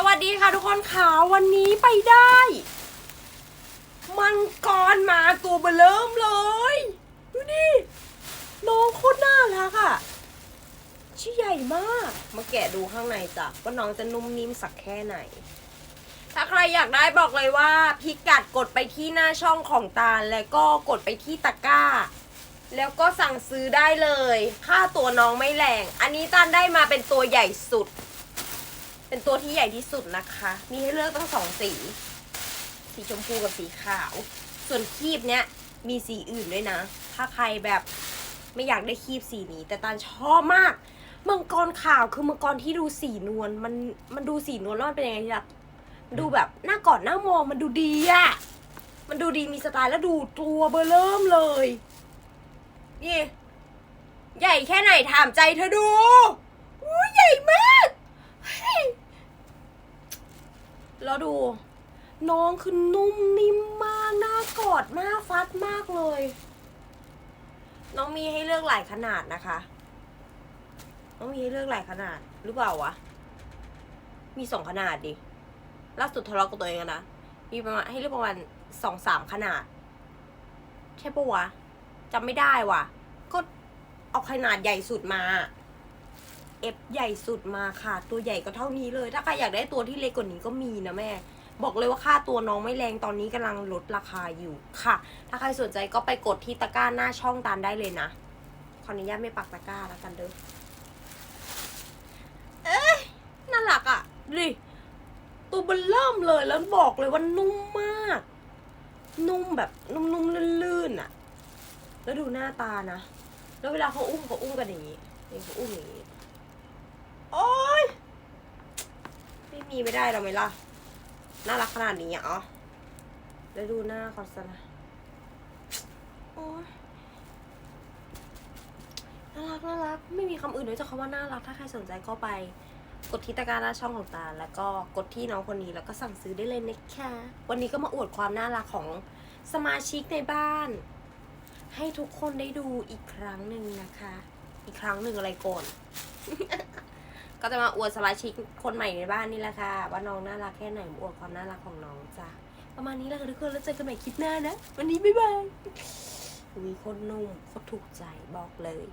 สวัสดีค่ะทุกคนค่ะวันนี้ไปได้ มังกรมาตัวเบอเริ่มเลย ดูดิน้องโคตรน่ารักอะ่ะชิ้นใหญ่มาก มาแกะดูข้างในจ้ะว่าน้องจะนุ่มนิ่มสักแค่ไหน ถ้าใครอยากได้บอกเลยว่า พิกัดกดไปที่หน้าช่องของตาล แล้วก็กดไปที่ตะกร้า แล้วก็สั่งซื้อได้เลย ค่าตัวน้องไม่แรง อันนี้ตาลได้มาเป็นตัวใหญ่สุด เป็นตัวที่ใหญ่ที่สุดนะคะ มีให้เลือกตั้งสองสี สีชมพูกับสีขาว ส่วนคีบเนี้ยมีสีอื่นด้วยนะ ถ้าใครแบบไม่อยากได้คีบสีนี้ แต่ตาลชอบมากมังกรขาวคือมังกรที่ดูสีนวล มันมันดูสีนวลแล้วมันเป็นยังไงที่รักมันดูแบบหน้ากอดหน้ามองมันดูดีอะมันดูดีมีสไตล์แล้วดูตัวเบอร์เริ่มเลย นี่ ใหญ่แค่ไหนถามใจเธอดูอู้ใหญ่มาก แล้วดู น้องคือนุ่มนิ่มมากน่ากอดมาฟัดมากเลย น้องมีให้เลือกหลายขนาดนะคะ น้องมีให้เลือกหลายขนาดหรือเปล่าวะ มีสองขนาดดิ ล่าสุดทะเลาะกับตัวเองนะ มีประมาณให้เลือกประมาณสองสามขนาด ใช่ปะวะจำไม่ได้ว่ะ ก็เอาขนาดใหญ่สุดมา เอฟใหญ่สุดมาค่ะ ตัวใหญ่ก็เท่านี้เลย ถ้าใครอยากได้ตัวที่เล็กกว่านี้ก็มีนะแม่ บอกเลยว่าค่าตัวน้องไม่แรงตอนนี้กำลังลดราคาอยู่ค่ะ ถ้าใครสนใจก็ไปกดที่ตะกร้าหน้าช่องตานได้เลยนะ ขออนุญาตไม่ปักตะกร้าแล้วกันเด้อ เอ้ยน่ารักอะ่ะดิตัวเบลเริ่มเลยแล้วบอกเลยว่านุ่มมาก นุ่มแบบนุ่มๆลื่นๆอะ่ะ แล้วดูหน้าตานะ แล้วเวลาเขาอุ้มเขาอุ้มกันอย่างนี้เขาอุ้มอย่างนี้ โอ๊ย ไมีไม่ได้เราไหมล่ะ น่ารักขนาดนี้อะอ๋อแล้วดูหน้าเขาซะนะโอ๊ยน่ารักน่ารัก ไม่มีคำอื่นนอกจากคำว่าน่ารัก ถ้าใครสนใจก็ไป กดที่ตะกร้าหน้าช่องของตา แล้วก็กดที่น้องคนนี้แล้วก็สั่งซื้อได้เลยนะคะวันนี้ก็มาอวดความน่ารักของสมาชิกในบ้าน ให้ทุกคนได้ดูอีกครั้งหนึ่งนะคะ อีกครั้งหนึ่งอะไรก่อน ก็จะมาอวดสมาชิกคนใหม่ในบ้านนี่แหละค่ะ ว่าน้องน่ารักแค่ไหนอวดความน่ารักของน้องจ้ะประมาณนี้แหละค่ะทุกคนแล้วเจอกันใหม่คลิปหน้านะ วันนี้บ๊ายบายอุ้ยคนนุ่มโคตรถูกใจบอกเลย